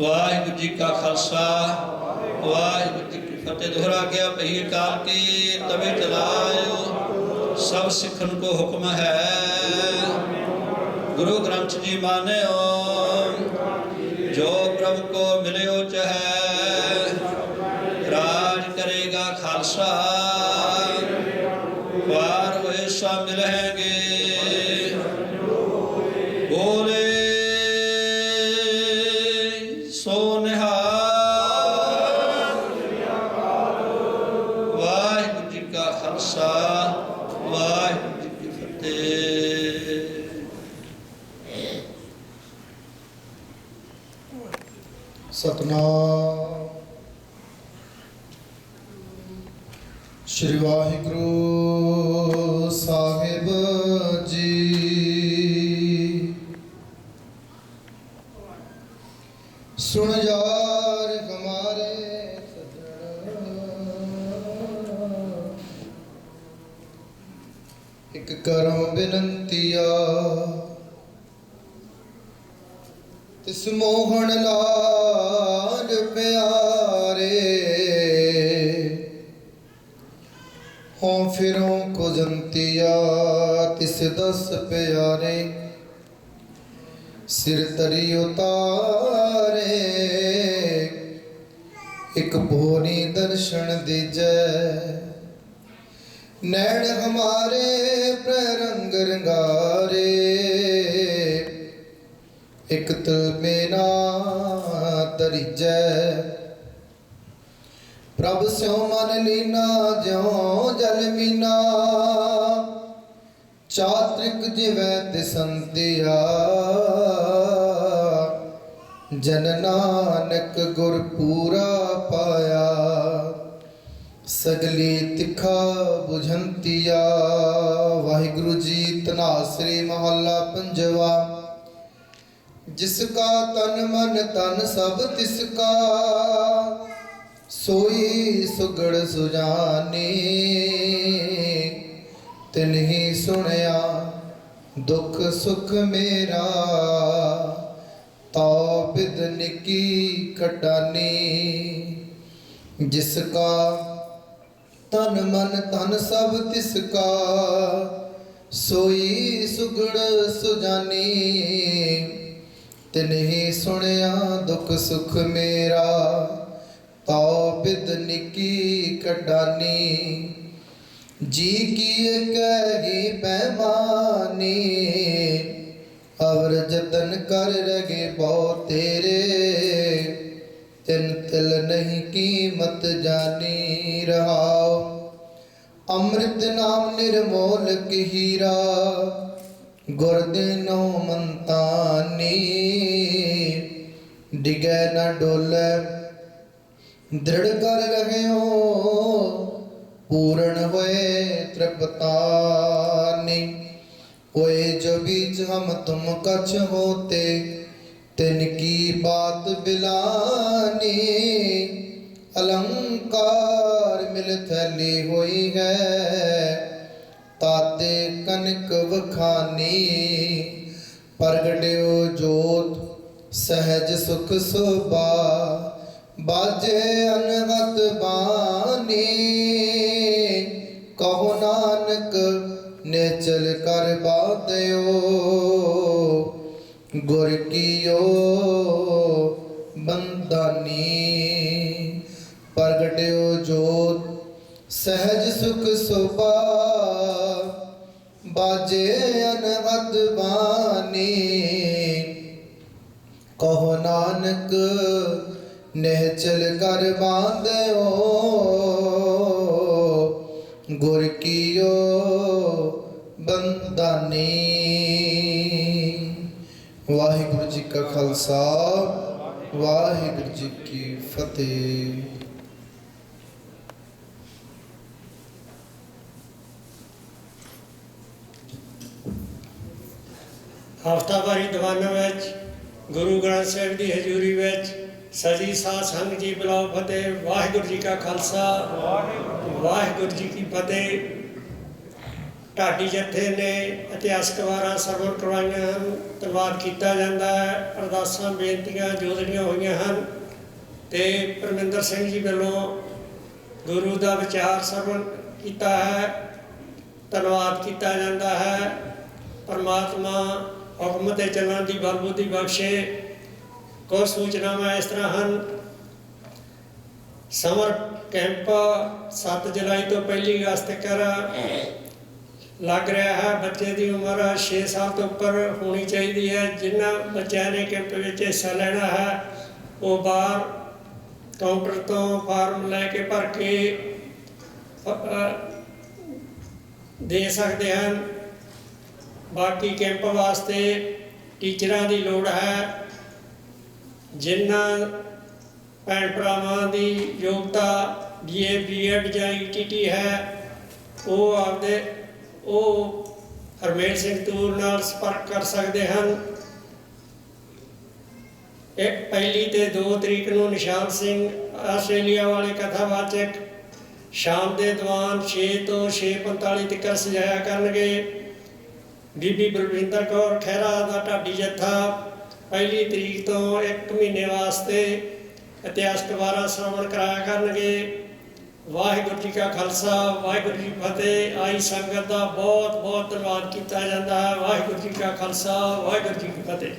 ਵਾਹਿਗੁਰੂ ਜੀ ਕਾ ਖਾਲਸਾ, ਵਾਹਿਗੁਰੂ ਜੀ ਕੀ ਫਤਿਹ। ਦੁਹਰਾ ਗਿਆ ਪਈ ਕਾਲ ਕੀ, ਤਵੇ ਚਲਾਇਓ, ਸਭ ਸਿੱਖਣ ਕੋ ਹੁਕਮ ਹੈ। ਗੁਰੂ ਗ੍ਰੰਥ ਜੀ ਮਾਨਿਓ, ਜੋ ਪ੍ਰਭ ਕੋ ਮਿਲਿਓ ਚਹੈ, ਰਾਜ ਕਰੇਗਾ ਖਾਲਸਾ। ਵਾਰ ਹੋਏ ਸਾ ਮਿਲਹਿਗੇ। ਖਾਲਸਾ ਵਾਹਿਗੁਰੂ ਜੀ ਕੀ ਫਤਿਹ। ਸਤਨਾਮ। ਸ਼੍ਰੀ ਵਾਹਿਗੁਰੂ ਸਾਹਿਬ ਜੀ। ਸੁਣ ਯਾਰ ਹਮਾਰੇ ਇੱਕ ਕਰਮ ਬੇਨੰਤੀਆ ਤਿਸ ਮੋਹਣ ਲਾਲ ਪਿਆਰੇ ਹੋਂ ਫਿਰੋਂ ਕੋ ਜੰਤੀਆ ਤਿਸ ਦਸ ਪਿਆਰੇ, ਸਿਰ ਤਰੀ ਉਤਾਰੇ। ਇੱਕ ਭੋਰੀ ਦਰਸ਼ਨ ਦੀਜੈ ਨੈਣ ਹਮਾਰੇ, ਪ੍ਰਰੰਗ ਰੰਗਾਰੇ। ਇਕ ਤਲ ਮੇਨਾ ਤਰੀਜੈ ਪ੍ਰਭ ਸਿਉ ਮਨ ਲੀਨਾ, ਜਿਉ ਜਲ ਮੀਨਾ। ਚਾਤ੍ਰਿਕ ਜਿਵੈ ਤਿਸੰਤਿਆ ਜਨ ਨਾਨਕ ਗੁਰ ਪੂਰਾ ਪਾਇਆ। ਸਗਲੀ ਤਿੱਖਾ 부ਝੰਤੀਆ ਵਾਹਿਗੁਰੂ ਜੀ ਤਨਾਸਰੀ ਮਹੱਲਾ ਪੰਜਵਾ। ਜਿਸ ਕਾ ਤਨ ਮਨ ਤਨ ਸਭ ਤਿਸ ਕਾ, ਸੋਈ ਸੁਗੜ ਸੁਜਾਨੀ। ਤਿਨਹੀ ਸੁਣਿਆ, ਦੁੱਖ ਸੁਖ ਮੇਰਾ ਤਉ ਬਿਦ ਨਿਕੀ ਕਟਾਨੀ। ਜਿਸ ਕਾ ਤਨ ਮਨ ਤਨ ਸਭ ਤਿਸ ਕਾ। ਸੋਈ ਸੁਗੜ ਸੁਜਾਨੀ ਤਿਨਹੀ ਸੁਣਿਆ ਦੁੱਖ ਸੁਖ ਮੇਰਾ। ਤਉ ਬਿਦ ਨਿਕੀ ਕਡਾਨੀ, ਜੀ ਕੀ ਕਹਿ ਪੈਮਾਨੀ ਅਵਰ ਜਤਨ ਕਰ ਰਗੇ ਬਹੁ ਤੇਰੇ, ਤਿਨ ਤਿਲ ਨਹੀਂ ਕੀਮਤ ਜਾਣੀ ਰਹਾਓ ਅੰਮ੍ਰਿਤ ਨਾਮ ਨਿਰਮੋਲ ਕੀ ਹੀਰਾ ਗੁਰ ਦੇਨੋ ਮੰਤਾਨੀ ਡਿਗੈ ਨਾ ਡੋਲੇ ਦ੍ਰਿੜ ਕਰ ਰਹਿਓ ਪੂਰਨ ਹੋਏ ਤ੍ਰਿਪਤਾਨੀ ਹੋਏ ਜੋ बीच हम तुम कछ होते तिनकी बात बिलानी अलंकार ਥੈਲੀ ਹੋਈ ਹੈ। ਤਾਤੇ ਕਨਕ ਵਖਾਨੀ, ਪ੍ਰਗਟਿਓ ਜੋਤ ਸਹਿਜ ਸੁਖ ਸੁਭਾ ਬਾਜੇ ਅਨਵਤ ਬਾਣੀ। ਕਹੋ ਨਾਨਕ, ਨਿਚਲ ਕਰ ਬਾਤਿਓ, ਗੁਰ ਕੀਓ ਸਹਿਜ ਸੁਖ ਸੁਭਾ, ਬਾਜੇ ਅਨਹਦ ਬਾਣੀ। ਕਹੋ ਨਾਨਕ ਨਿਹਚਲ ਕਰ ਬਾਂਧਿਓ, ਗੁਰ ਕੀਓ ਬੰਦਾਨੀ ਵਾਹਿਗੁਰੂ ਜੀ ਕਾ ਖਾਲਸਾ, ਵਾਹਿਗੁਰੂ ਜੀ ਕੀ ਫਤਿਹ। ਹਫਤਾਵਾਰੀ ਦੀਵਾਨਾਂ ਵਿੱਚ, ਗੁਰੂ ਗ੍ਰੰਥ ਸਾਹਿਬ ਦੀ ਹਜ਼ੂਰੀ ਵਿੱਚ ਸਜੀ ਸਾਧ ਸੰਗਤ ਜੀ ਬੁਲਾਓ ਫਤਿਹ, ਵਾਹਿਗੁਰੂ ਜੀ ਕਾ ਖਾਲਸਾ, ਵਾਹਿਗੁਰੂ ਜੀ ਕੀ ਫਤਿਹ। ਢਾਡੀ ਜਥੇ ਨੇ ਇਤਿਹਾਸਕ ਵਾਰਾਂ ਸਰਵਣ ਕਰਵਾਈਆਂ ਹਨ, ਧੰਨਵਾਦ ਕੀਤਾ ਜਾਂਦਾ ਹੈ, ਅਰਦਾਸਾਂ, ਬੇਨਤੀਆਂ ਜੋਦੜੀਆਂ ਹੋਈਆਂ ਹਨ। ਤੇ ਪਰਮਿੰਦਰ ਸਿੰਘ ਜੀ ਵੱਲੋਂ ਗੁਰੂ ਦਾ ਵਿਚਾਰ ਸਰਵਣ ਕੀਤਾ ਹੈ, ਧੰਨਵਾਦ ਕੀਤਾ ਜਾਂਦਾ ਹੈ। ਪਰਮਾਤਮਾ ਹੁਕਮ ਤੇ ਚੱਲਣ ਦੀ ਬਲਬੁੱਧੀ ਬਖਸ਼ੇ। ਕੁਝ ਸੂਚਨਾਵਾਂ ਇਸ ਤਰ੍ਹਾਂ ਹਨ? ਸਮਰ ਕੈਂਪ 7 ਜੁਲਾਈ ਤੋਂ 1 ਅਗਸਤ ਤੱਕ ਲੱਗ ਰਿਹਾ ਹੈ। ਬੱਚੇ ਦੀ ਉਮਰ 6 ਸਾਲ ਤੋਂ ਉੱਪਰ ਹੋਣੀ ਚਾਹੀਦੀ ਹੈ। ਜਿਨ੍ਹਾਂ ਬੱਚਿਆਂ ਨੇ ਕੈਂਪ ਵਿੱਚ ਹਿੱਸਾ ਲੈਣਾ ਹੈ, ਉਹ ਬਾਹਰ ਕਾਊਂਟਰ ਤੋਂ ਫਾਰਮ ਲੈ ਕੇ ਭਰ ਕੇ ਦੇ ਸਕਦੇ ਹਨ। ਬਾਕੀ ਕੈਂਪ ਵਾਸਤੇ ਟੀਚਰਾਂ ਦੀ ਲੋੜ ਹੈ। ਜਿਨ੍ਹਾਂ ਭੈਣ ਭਰਾਵਾਂ ਦੀ ਯੋਗਤਾ ਬੀਏ ਬੀਐਡ ਜਾਂ ਈਟੀਟੀ ਹੈ, ਉਹ ਆਪਦੇ, ਉਹ ਹਰਮੇਲ ਸਿੰਘ ਤੂਰ ਨਾਲ ਸੰਪਰਕ ਕਰ ਸਕਦੇ ਹਨ। ਇੱਕ ਪਹਿਲੀ ਤੇ 2 ਤਰੀਕ ਨੂੰ ਨਿਸ਼ਾਨ ਸਿੰਘ ਆਸਟ੍ਰੇਲੀਆ ਵਾਲੇ ਕਥਾਵਾਚਕ ਸ਼ਾਮ ਦੇ ਦੀਵਾਨ 6 ਤੋਂ 6:45 ਤੱਕ ਸਜਾਇਆ ਕਰਨਗੇ। ਬੀਬੀ ਬਲਵਿੰਦਰ ਕੌਰ ਖਹਿਰਾ ਦਾ ਢਾਡੀ ਜੱਥਾ ਪਹਿਲੀ ਤਰੀਕ ਤੋਂ ਇੱਕ ਮਹੀਨੇ ਵਾਸਤੇ ਇਤਿਹਾਸਕ ਵਾਰਾਂ ਸ਼੍ਰਵਣ ਕਰਾਇਆ ਕਰਨਗੇ। ਵਾਹਿਗੁਰੂ ਜੀ ਕਾ ਖਾਲਸਾ, ਵਾਹਿਗੁਰੂ ਜੀ ਫਤਿਹ। ਆਈ ਸੰਗਤ ਦਾ ਬਹੁਤ ਬਹੁਤ ਧੰਨਵਾਦ ਕੀਤਾ ਜਾਂਦਾ ਹੈ। ਵਾਹਿਗੁਰੂ ਜੀ ਕਾ ਖਾਲਸਾ, ਵਾਹਿਗੁਰੂ ਜੀ ਕੀ ਫਤਿਹ।